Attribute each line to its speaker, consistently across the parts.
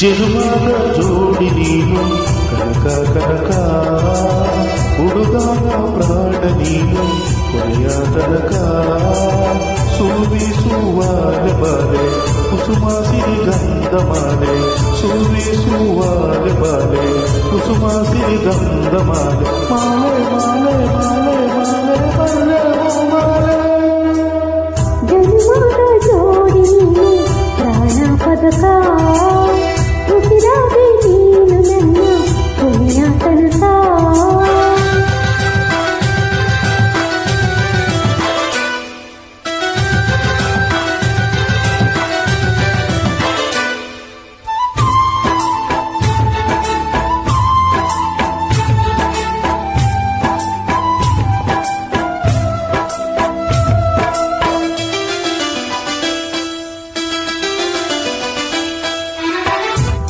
Speaker 1: జనుమాన జోడి నీవు. కనక కనక ఉడుగాన ప్రాణ నీవు. కొరియా కనక సూవి సువాల బాలే కుసుమాసిరి గంధమాలే. సూవి సువాల బాలే కుసుమాసిరి గంధమాలే. మాలే మాలే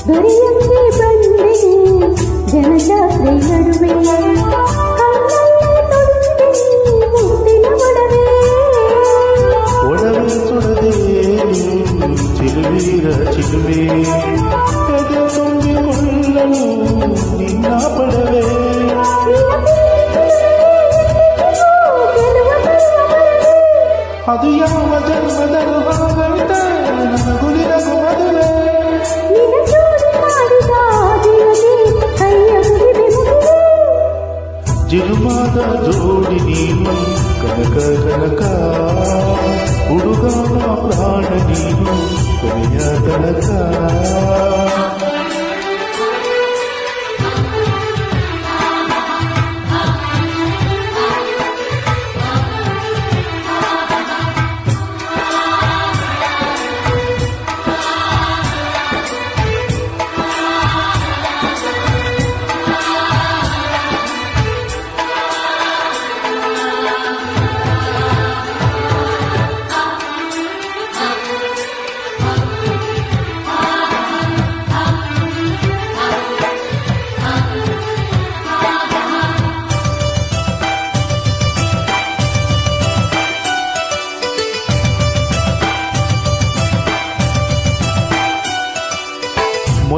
Speaker 2: ದೊರೆಯಂಗೆ ಬಂದೆ ಜನಜಾತ್ರೆ ನಡುವೆ ಕಣ್ಣಲ್ಲಿ ತೊಡಿಸಿದೆ ಮುತ್ತಿನ ಒಡವೆ
Speaker 1: ಒಡವೆ ತೊಡದೆ ಚಿಲುವೀರ ಚಿಲುವೆ ಎದೆ ತುಂಬಿಕೊಳ್ಳಲು ನಿನ್ನ ಪಡವೆ ಅದು ಯಾವ ಜಿರುಮಾದ ಜೋಡಿ ನೀನು ಕನಕ ಕನಕ ಹುಡುಗನ ಪ್ರಾಣ ನೀನು ಕೊನೆಯ ತನಕ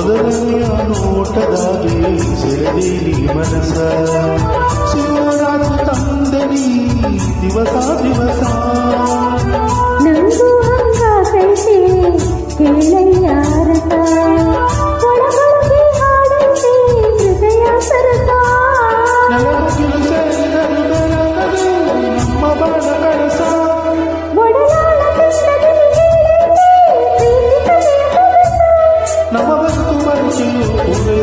Speaker 1: ಮೊದಲನೆಯ ನೋಟದಾಗೆ ಸೆಳೆದೇಲಿ ಮನಸ ಶಿವರಾಜು ತಂದನಿ ದಿವಸ ದಿವಸ
Speaker 2: ನಂದು ಹಂಗಾಸೈತೆ ಕೇಳಯ್ಯಾರತ 无论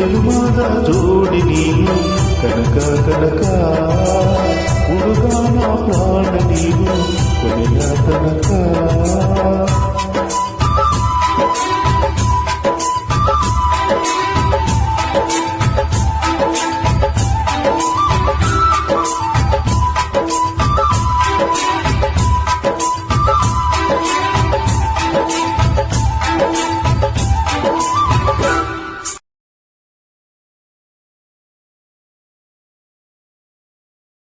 Speaker 1: ಓ ಜನ್ಮದ ಜೋಡಿ ನೀನು ಕನಕ ಕನಕ ಹುಡುಗನ ಪ್ರಾಣ ನೀನು ಕೊನೆಯ ತನಕ